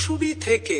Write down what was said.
মুসুরি থেকে